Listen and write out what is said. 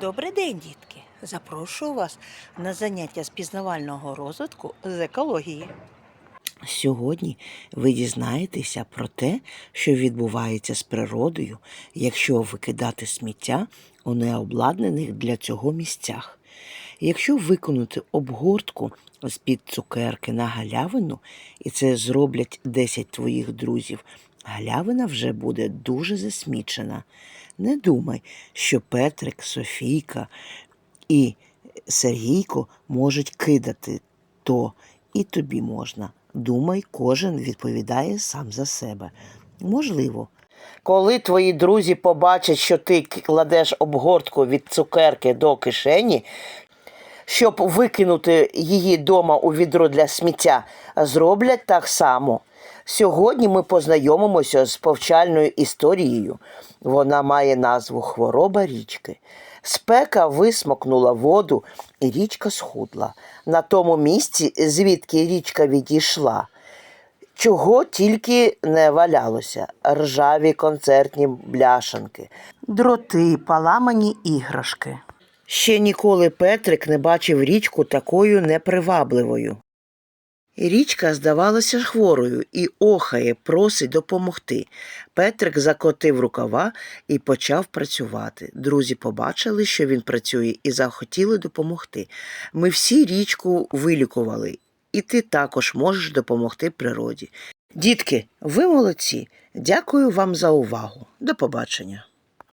Добрий день, дітки! Запрошую вас на заняття з пізнавального розвитку з екології. Сьогодні ви дізнаєтеся про те, що відбувається з природою, якщо викидати сміття у необладнаних для цього місцях. Якщо виконати обгортку з-під цукерки на галявину, і це зроблять 10 твоїх друзів, галявина вже буде дуже засмічена. Не думай, що Петрик, Софійка і Сергійко можуть кидати то, і тобі можна. Думай, кожен відповідає сам за себе. Можливо. Коли твої друзі побачать, що ти кладеш обгортку від цукерки до кишені, щоб викинути її дома у відро для сміття, зроблять так само. Сьогодні ми познайомимося з повчальною історією. Вона має назву Хвороба річки. Спека висмокнула воду, і річка схудла. На тому місці, звідки річка відійшла, чого тільки не валялося: ржаві концертні бляшанки, дроти, поламані іграшки. Ще ніколи Петрик не бачив річку такою непривабливою. Річка здавалася хворою і охає, просить допомогти. Петрик закотив рукава і почав працювати. Друзі побачили, що він працює, і захотіли допомогти. Ми всі річку вилікували, і ти також можеш допомогти природі. Дітки, ви молодці. Дякую вам за увагу. До побачення.